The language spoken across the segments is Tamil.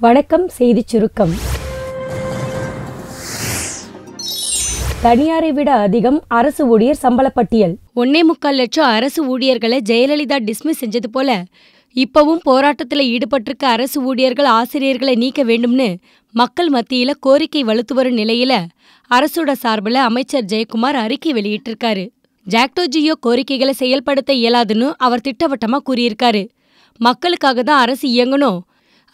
வணக்கம் செய்திச் சுருக்கம். தனியாரை விட அதிகம் அரசு ஊழியர் சம்பள பட்டியல். ஒன்னே முக்கால் லட்சம் அரசு ஊழியர்களை ஜெயலலிதா டிஸ்மிஸ் செஞ்சது போல இப்பவும் போராட்டத்தில் ஈடுபட்டிருக்க அரசு ஊழியர்கள் ஆசிரியர்களை நீக்க வேண்டும்னு மக்கள் மத்தியில கோரிக்கை வலுத்து வரும் நிலையில அரசோட சார்பில் அமைச்சர் ஜெயக்குமார் அறிக்கை வெளியிட்டிருக்காரு. ஜாக்டோஜியோ கோரிக்கைகளை செயல்படுத்த இயலாதுன்னு அவர் திட்டவட்டமா கூறியிருக்காரு. மக்களுக்காக தான் அரசு இயங்கணும்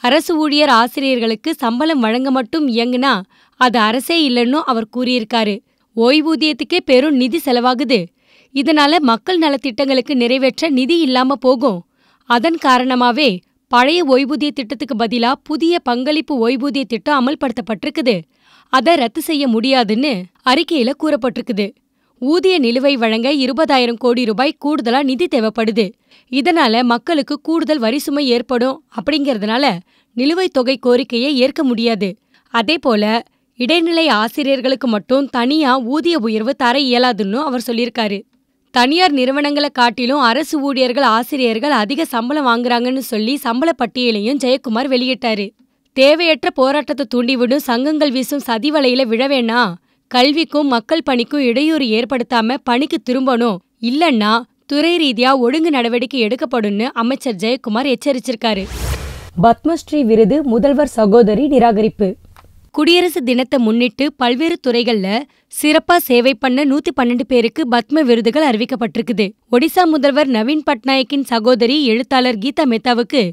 அரசு ஊழியர் ஆசிரியர்களுக்கு சம்பளம் வழங்க மட்டும் இயங்குனா அது அரசே இல்லைன்னு அவர் கூறியிருக்காரு. ஓய்வூதியத்துக்கே பெரும் நிதி செலவாகுது. இதனால மக்கள் நலத்திட்டங்களுக்கு நிறைவேற்ற நிதி இல்லாம போகும். அதன் காரணமாவே பழைய ஓய்வூதிய திட்டத்துக்கு பதிலா புதிய பங்களிப்பு ஓய்வூதிய திட்டம் அமல்படுத்தப்பட்டிருக்குது. அதை ரத்து செய்ய முடியாதுன்னு அறிக்கையில கூறப்பட்டிருக்குது. ஊதிய நிலுவை வழங்க இருபதாயிரம் கோடி ரூபாய் கூடுதலா நிதி தேவைப்படுது. இதனால மக்களுக்கு கூடுதல் வரி சுமை ஏற்படும் அப்படிங்கறதுனால நிலுவைத் தொகை கோரிக்கையை ஏற்க முடியாது. அதேபோல இடைநிலை ஆசிரியர்களுக்கு மட்டும் தனியா ஊதிய உயர்வு தர இயலாதுன்னு அவர் சொல்லியிருக்காரு. தனியார் நிறுவனங்களை காட்டிலும் அரசு ஊழியர்கள் ஆசிரியர்கள் அதிக சம்பளம் வாங்குறாங்கன்னு சொல்லி சம்பள பட்டியலையும் ஜெயக்குமார் வெளியிட்டாரு. தேவையற்ற போராட்டத்தை தூண்டிவிடும் சங்கங்கள் வீசும் சதிவலையில விழவேனா கல்விக்கும் மக்கள் பணிக்கும் இடையூறு ஏற்படுத்தாம பணிக்கு திரும்பணும். இல்லன்னா துறை ரீதியா ஒழுங்கு நடவடிக்கை எடுக்கப்படும்னு அமைச்சர் ஜெயக்குமார் எச்சரிச்சிருக்காரு. பத்மஸ்ரீ விருது முதல்வர் சகோதரி நிராகரிப்பு. குடியரசு தினத்தை முன்னிட்டு பல்வேறு துறைகள்ல சிறப்பா சேவை பண்ண நூத்தி பன்னெண்டு பேருக்கு பத்ம விருதுகள் அறிவிக்கப்பட்டிருக்குது. ஒடிசா முதல்வர் நவீன் பட்நாயக்கின் சகோதரி எழுத்தாளர் கீதா மெத்தாவுக்கு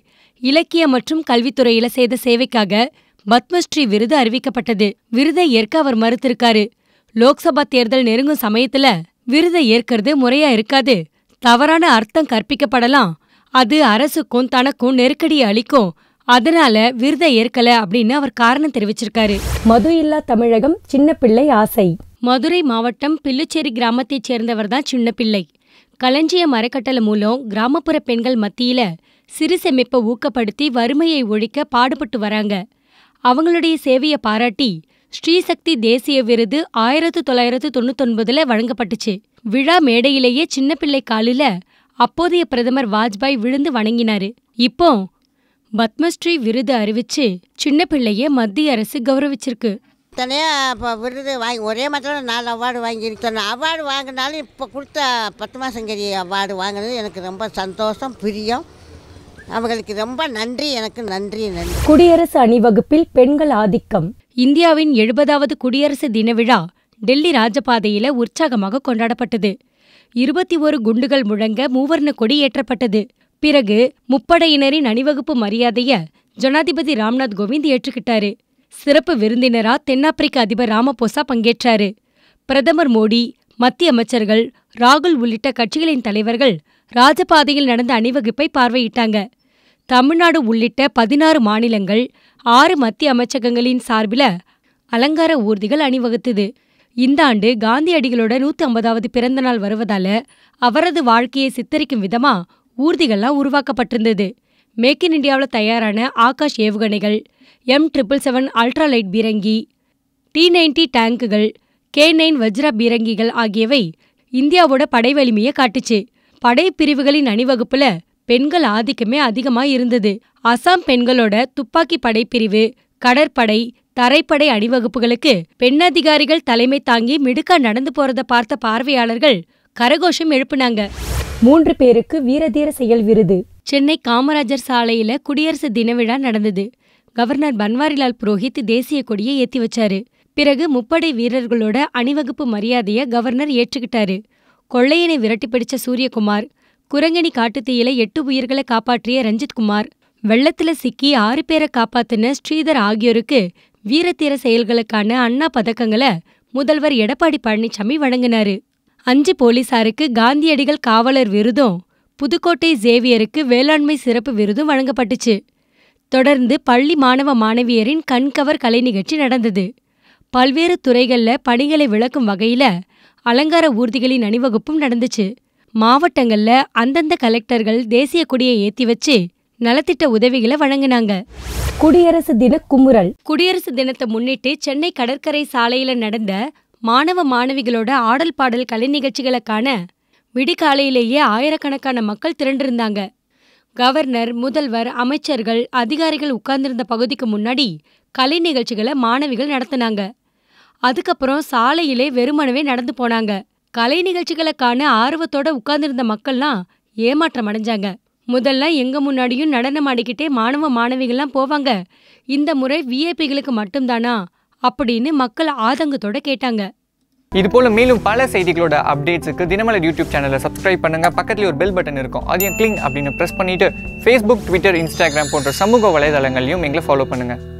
இலக்கிய மற்றும் கல்வித்துறையில செய்த சேவைக்காக பத்மஸ்ரீ விருது அறிவிக்கப்பட்டது. விருதை ஏற்க அவர் மறுத்திருக்காரு. லோக்சபா தேர்தல் நெருங்கும் சமயத்துல விருதை ஏற்கிறது முறையா இருக்காது. தவறான அர்த்தம் கற்பிக்கப்படலாம். அது அரசுக்கும் தனக்கும் நெருக்கடியை அளிக்கும். அதனால விருதை ஏற்கல அப்படின்னு அவர் காரணம் தெரிவிச்சிருக்காரு. மது இல்லா தமிழகம் சின்ன பிள்ளை ஆசை. மதுரை மாவட்டம் பில்லுச்சேரி கிராமத்தைச் சேர்ந்தவர் தான் சின்ன பிள்ளை களஞ்சிய மரக்கட்டளை மூலம் கிராமப்புற பெண்கள் மத்தியில சிறு சேமிப்பை ஊக்கப்படுத்தி வறுமையை ஒழிக்க பாடுபட்டு வராங்க. அவங்களுடைய சேவையை பாராட்டி ஸ்ரீசக்தி தேசிய விருது ஆயிரத்து தொள்ளாயிரத்து தொண்ணூத்தொன்பதுல வழங்கப்பட்டுச்சு. விழா மேடையிலேயே சின்ன பிள்ளை காலில அப்போதைய பிரதமர் வாஜ்பாய் விழுந்து வணங்கினாரு. இப்போ பத்மஸ்ரீ விருது அறிவிச்சு சின்ன பிள்ளைய மத்திய அரசு கௌரவிச்சிருக்கு. தனியாக இப்போ விருது வாங்கி ஒரே மாதத்தில் நாலு அவார்டு வாங்கியிருக்கேன் அவார்டு வாங்கினாலும் இப்போ கொடுத்த பத்மாசங்கரி அவார்டு வாங்கினது எனக்கு ரொம்ப சந்தோஷம் பிரியம். அவங்களுக்கு ரொம்ப நன்றி எனக்கு நன்றி நன்றி. குடியரசு அணிவகுப்பில் பெண்கள் ஆதிக்கம். இந்தியாவின் எழுபதாவது குடியரசு தின விழா டெல்லி ராஜபாதையில உற்சாகமாக கொண்டாடப்பட்டது. இருபத்தி ஒரு குண்டுகள் முழங்க மூவர்ண கொடி ஏற்றப்பட்டது. பிறகு முப்படையினரின் அணிவகுப்பு மரியாதைய ஜனாதிபதி ராம்நாத் கோவிந்த் ஏற்றுக்கிட்டாரு. சிறப்பு விருந்தினரா தென்னாப்பிரிக்க அதிபர் ராமபோசா பங்கேற்றாரு. பிரதமர் மோடி மத்திய அமைச்சர்கள் ராகுல் உள்ளிட்ட கட்சிகளின் தலைவர்கள் ராஜபாதையில் நடந்த அணிவகுப்பை பார்வையிட்டாங்க. தமிழ்நாடு உள்ளிட்ட பதினாறு மாநிலங்கள் ஆறு மத்திய அமைச்சகங்களின் சார்பில அலங்கார ஊர்திகள் அணிவகுத்தது. இந்த ஆண்டு காந்தியடிகளோட நூத்தி ஐம்பதாவது பிறந்த நாள் வருவதால அவரது வாழ்க்கையை சித்தரிக்கும் விதமா ஊர்திகள்லாம் உருவாக்கப்பட்டிருந்தது. மேக் இன் இந்தியாவில் தயாரான ஆகாஷ் ஏவுகணைகள் M triple seven ultra light பீரங்கி டி நைன்டி டேங்குகள் கே நைன் வஜ்ரா பீரங்கிகள் ஆகியவை இந்தியாவோட படை வலிமையை காட்டுச்சு. படை பிரிவுகளின் அணிவகுப்புல பெண்கள் ஆதிக்கமே அதிகமா இருந்தது. அசாம் பெண்களோட துப்பாக்கி படைப்பிரிவு கடற்படை தரைப்படை அணிவகுப்புகளுக்கு பெண் அதிகாரிகள் தலைமை தாங்கி மிடுக்கா நடந்து போறத பார்த்த பார்வையாளர்கள் கரகோஷம் எழுப்புனாங்க. மூன்று பேருக்கு வீரதீர செயல் விருது. சென்னை காமராஜர் சாலையில குடியரசு தின விழா நடந்தது. கவர்னர் பன்வாரிலால் புரோஹித் தேசிய கொடியை ஏத்தி வச்சாரு. பிறகு முப்படை வீரர்களோட அணிவகுப்பு மரியாதைய கவர்னர் ஏற்றுக்கிட்டாரு. கொள்ளையனை விரட்டி பிடிச்ச சூரியகுமார் குரங்கணி காட்டுத்தீயில எட்டு உயிர்களை காப்பாற்றிய ரஞ்சித்குமார் வெள்ளத்துல சிக்கி ஆறு பேரை காப்பாத்தின ஸ்ரீதர் ஆகியோருக்கு வீரத்தீர செயல்களுக்கான அண்ணா பதக்கங்களை முதல்வர் எடப்பாடி பழனிசாமி வழங்கினாரு. அஞ்சு போலீசாருக்கு காந்தியடிகள் காவலர் விருதும் புதுக்கோட்டை ஜேவியருக்கு வேளாண்மை சிறப்பு விருதும் வழங்கப்பட்டுச்சு. தொடர்ந்து பள்ளி மாணவ மாணவியரின் கண்கவர் கலை நிகழ்ச்சி நடந்தது. பல்வேறு துறைகள்ல பணிகளை விளக்கும் வகையில அலங்கார ஊர்திகளின் அணிவகுப்பும் நடந்துச்சு. மாவட்டங்கள்ல அந்தந்த கலெக்டர்கள் தேசிய கொடியை ஏத்தி வச்சு நலத்திட்ட உதவிகளை வழங்கினாங்க. குடியரசு தின குமுறல். குடியரசு தினத்தை முன்னிட்டு சென்னை கடற்கரை சாலையில நடந்த மாணவ மாணவிகளோட ஆடல் பாடல் கலை நிகழ்ச்சிகளை காண விடிகாலையிலேயே ஆயிரக்கணக்கான மக்கள் திரண்டிருந்தாங்க. கவர்னர் முதல்வர் அமைச்சர்கள் அதிகாரிகள் உட்கார்ந்திருந்த பகுதிக்கு முன்னாடி கலை நிகழ்ச்சிகளை மாணவிகள் நடத்தினாங்க. அதுக்கப்புறம் சாலையிலே வெறுமனவே நடந்து போனாங்க. கலை நிகழ்ச்சிகளை காண ஆர்வத்தோட உட்கார்ந்திருந்த மக்கள்லாம் ஏமாற்றம் அடைஞ்சாங்க. முதல்ல எங்க முன்னாடியும் நடனம் ஆடிக்கிட்டே மாணவ மாணவிகள்லாம் போவாங்க. இந்த முறை விஐபிகளுக்கு மட்டும்தானா? அப்படின்னு மக்கள் ஆதங்கத்தோட கேட்டாங்க. இது போல மேலும் பல செய்திகளோட அப்டேட்ஸுக்கு தினமலர் யூடியூப் சேனலை சப்ஸ்கிரைப் பண்ணுங்க. பக்கத்துல ஒரு பெல் பட்டன் இருக்கும். அதையும் கிளிங் அப்படின்னு ப்ரெஸ் பண்ணிட்டு ஃபேஸ்புக் ட்விட்டர் இன்ஸ்டாகிராம் போன்ற சமூக வலைதளங்களையும் எங்களை ஃபாலோ பண்ணுங்க.